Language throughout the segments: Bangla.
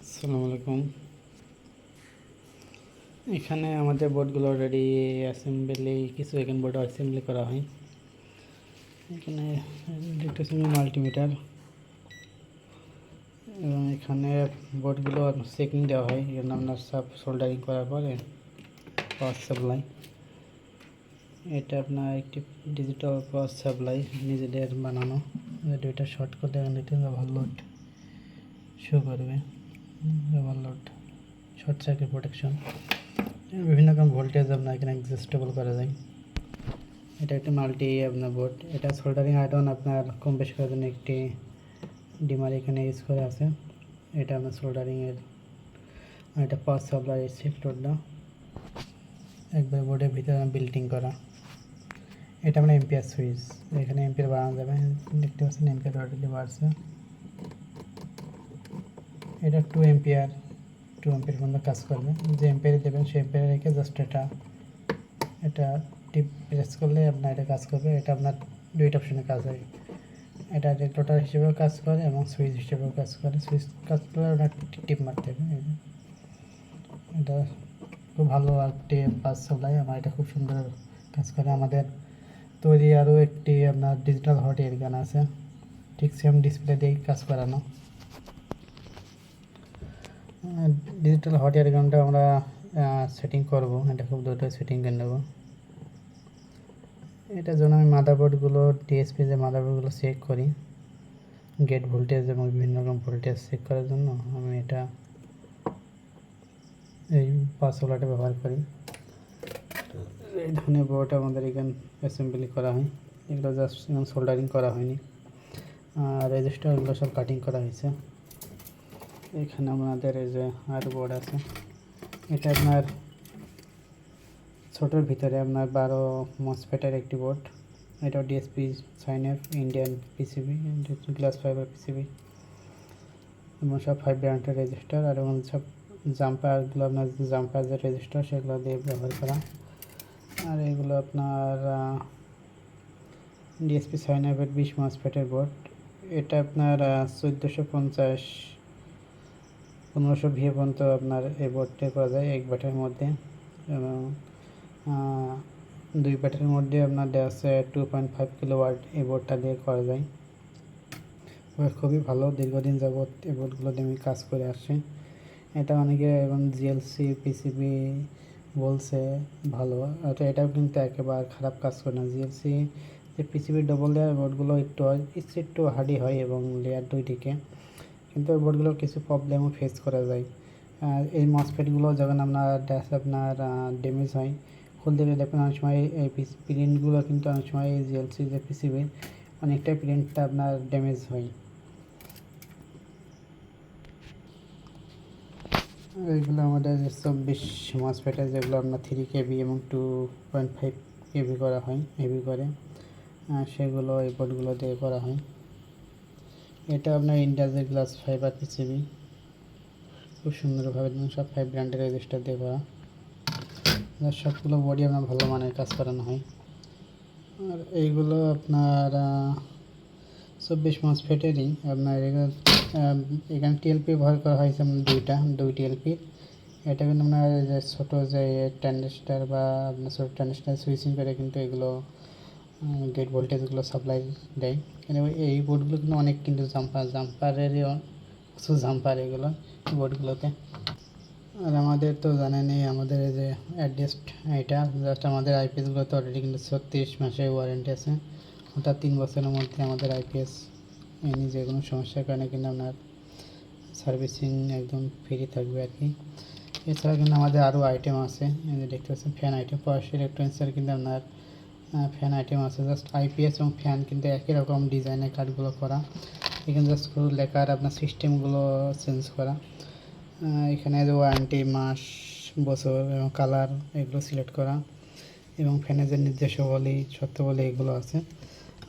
আসসালামু আলাইকুম। এখানে আমাদের বোর্ডগুলো অলরেডি অ্যাসেম্বলি কিছু এখানে বোর্ড অ্যাসেম্বলি করা হয়। এখানে মাল্টিমিটার এবং এখানে বোর্ডগুলো চেকিং দেওয়া হয়। এর আপনার সব সোল্ডারিং করার পরে পাওয়ার সাপ্লাই এটা আপনার একটি ডিজিটাল পাওয়ার সাপ্লাই নিজেদের বানানো। দুইটা শর্ট করে দেখেন এটা ওভারলোড শো করবে। ওভারলোড শর্ট সার্কিট প্রোটেকশন বিভিন্ন রকম ভোল্টেজ আপনার এখানে অ্যাডজাস্টেবল করা যায়। এটা একটা মাল্টি আপনার বোর্ড এটা সোল্ডারিং আয়রন আপনার কম বেশি করার জন্য একটি ডিমার এখানে ইউজ করে আছে। এটা আপনার সোল্ডারিংয়ের এটা পাওয়ার সাপ্লাই শিফটরটা একবার বোর্ডের ভিতরে বিল্ডিং করা। এটা আমরা এমপিআর সুইচ এখানে এমপিআর বাড়ানো যাবে। দেখতে পাচ্ছেন এমপিআর অলরেডি বাড়ছে এটা টু এমপিআর টু এম্পিয়ার পর্যন্ত কাজ করবে। যে এমপিআর দেবেন, সেই এমপিআর রেখে জাস্ট এটা এটা টিপ প্রেস করলে আপনার এটা কাজ করবে। এটা আপনার দুইটা অপশানে কাজ হয়। এটা রেগুলেটর হিসেবেও কাজ করে এবং সুইচ হিসেবেও কাজ করে। সুইচ কাজ করলে ওটা টিপ মারতে হবে। এটা খুব ভালো একটি পাস সাপ্লাই আমার এটা খুব সুন্দর কাজ করে। আমাদের তৈরি আরও একটি আপনার ডিজিটাল হট এয়ার গান আছে। ঠিক সেম ডিসপ্লে দিয়েই কাজ করানো। ডিজিটাল হট এয়ার গানটা আমরা সেটিং করব। এটা খুব দ্রুত সেটিং করে নেব। এটার জন্য আমি মাদারবোর্ডগুলো ডিএসপি যে মাদারবোর্ডগুলো চেক করি। গেট ভোল্টেজ এবং বিভিন্ন রকম ভোল্টেজ চেক করার জন্য আমি এটা এই পাসওয়ার্ডটা ব্যবহার করি। এই ধরনের বোর্ড আমাদের এখানে অ্যাসেম্বলি করা হয়। এগুলো জাস্ট সোল্ডারিং করা হয়নি। আর রেজিস্টার এগুলো সব কাটিং করা হয়েছে। এখানে আমাদের এই যে আর বোর্ড আছে, এটা আপনার ছোটোর ভিতরে আপনার বারো মসফেটের একটি বোর্ড। এটা DSP sign F Indian PCB glass fibre PCB এবং সব ফাইভ ব্র্যান্ডের রেজিস্টার আর এবং সব জাম্পারগুলো আপনার জাম্পার যে রেজিস্টার সেগুলো দিয়ে ব্যবহার করা। আর এগুলো আপনার ডিএসপি সাইন এফের বিশ মসফেটের বোর্ড। এটা আপনার চোদ্দোশো পঞ্চাশ পনেরোশো ভিএ পর্যন্ত আপনার এই বোর্ডটা করা যায় এক ব্যাটের মধ্যে এবং দুই ব্যাটের মধ্যে আপনার দেওয়া আছে two point five kilo watt এই বোর্ডটা দিয়ে করা যায়। খুবই ভালো, দীর্ঘদিন যাবৎ এই বোর্ডগুলো দিয়ে আমি কাজ করে আসছি। এটা অনেকে এবং জিএলসি পিসিবি বলছে ভালো, আর এটাও কিন্তু একেবারে খারাপ কাজ করে না। জিএলসি যে পিসিবি ডবল লেয়ার বোর্ডগুলো একটু একটু একটু হার্ডি হয় এবং লেয়ার দুই দিকে কিন্তু ওই বোর্ডগুলো কিছু প্রবলেমও ফেস করা যায়। এই মসফেটগুলো যখন আপনার ড্যাশ আপনার ড্যামেজ হয়, খুলতে গেলে দেখবেন অনেক সময় এই প্রিন্টগুলো কিন্তু অনেক সময় এই জিএলসি যে পিসিবি অনেকটাই প্রিন্টটা আপনার ড্যামেজ হয়। এইগুলো আমাদের চব্বিশ মসফেটে যেগুলো আপনার থ্রি কেবি এবং টু পয়েন্ট ফাইভ কেবি করা হয় হেভি করে সেগুলো এই বোর্ডগুলো দিয়ে করা হয়। এটা আপনার ইন্ডাজের গ্লাস ফাইবার পিসিবি খুব সুন্দরভাবে সব ফাইভ ব্র্যান্ডের রেজিস্টার আর সবগুলো বডি আপনার ভালো মানের কাজ করানো হয়। আর এইগুলো আপনার চব্বিশ মাস ফেটেরই আপনার এখানে টিএলপি ব্যবহার করা হয়েছে আপনার দুইটা, দুই টিএলপি এটা কিন্তু আপনার যে ছোটো যে ট্যান্ডেস্টার বা আপনার ছোটো ট্যান্ডেস্টার সুইচিং করে কিন্তু এগুলো গেট ভোল্টেজগুলো সাপ্লাই দেয়। এই বোর্ডগুলো কিন্তু অনেক কিন্তু জাম্পার জাম্পারেরই কিছু জাম্পার এগুলো বোর্ডগুলোতে আর আমাদের তো আমাদের এই যে অ্যাডজাস্ট এটা জাস্ট আমাদের আইপিএসগুলোতে অলরেডি কিন্তু ছত্রিশ মাসের ওয়ারেন্টি আছে। অর্থাৎ তিন বছরের মধ্যে আমাদের আইপিএস এনি যে কোনো সমস্যার কারণে কিন্তু আপনার সার্ভিসিং একদম ফ্রি থাকবে আর কি। এছাড়া কিন্তু আমাদের আরও আইটেম আছে দেখতে পাচ্ছেন ফ্যান আইটেম পয়সা ইলেকট্রনিক্সের কিন্তু আপনার ফ্যান আইটেম আছে। জাস্ট আইপিএস এবং ফ্যান কিন্তু একই রকম ডিজাইনের কার্ডগুলো করা। এখানে জাস্ট শুধু লেখার আপনার সিস্টেমগুলো চেঞ্জ করা। এখানে যে ওয়ারেন্টি মাস, বছর এবং কালার এগুলো সিলেক্ট করা। এবং ফ্যানের যে নির্দেশাবলী শর্তাবলী এগুলো আছে।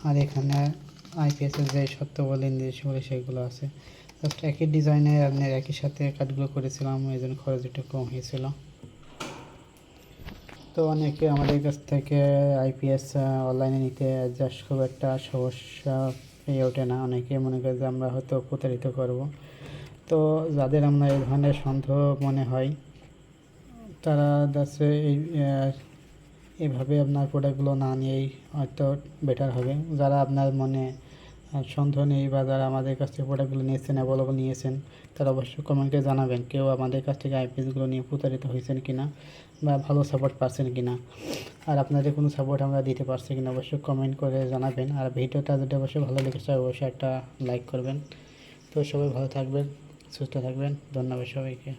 আর এখানে আইপিএসের যে শর্তাবলী নির্দেশাবলী সেগুলো আছে। জাস্ট একই ডিজাইনে আপনার একই সাথে কাঠগুলো করেছিলাম এই জন্য খরচ একটু কম হয়েছিল। তো অনেকে আমাদের কাছ থেকে আইপিএস অনলাইনে নিতে জাস্ট খুব একটা সমস্যা পেয়ে ওঠে না। অনেকে মনে করে যে আমরা হয়তো প্রতারিত করব। তো যাদের আমরা এই ধরনের সন্দেহ মনে হয় তারা যাচ্ছে এই আহ, এইভাবে আপনার প্রোডাক্টগুলো না নিয়েই হয়তো বেটার হবে। যারা আপনার মনে সন্দেহ নেই বা যারা আমাদের কাছ থেকে প্রোডাক্টগুলো নিয়েছেন অ্যাভেলেবল নিয়েছেন, তারা অবশ্যই কমেন্টে জানাবেন কেউ আমাদের কাছ থেকে আইপিএসগুলো নিয়ে প্রতারিত হয়েছেন কিনা বা ভালো সাপোর্ট পাচ্ছেন কিনা। আর আপনাদের কোনো সাপোর্ট আমরা দিতে পারছি কিনা অবশ্যই কমেন্ট করে জানাবেন। আর ভিডিওটা যদি অবশ্যই ভালো লেগেছে অবশ্যই একটা লাইক করবেন। তো সবাই ভালো থাকবেন, সুস্থ থাকবেন, ধন্যবাদ সবাইকে।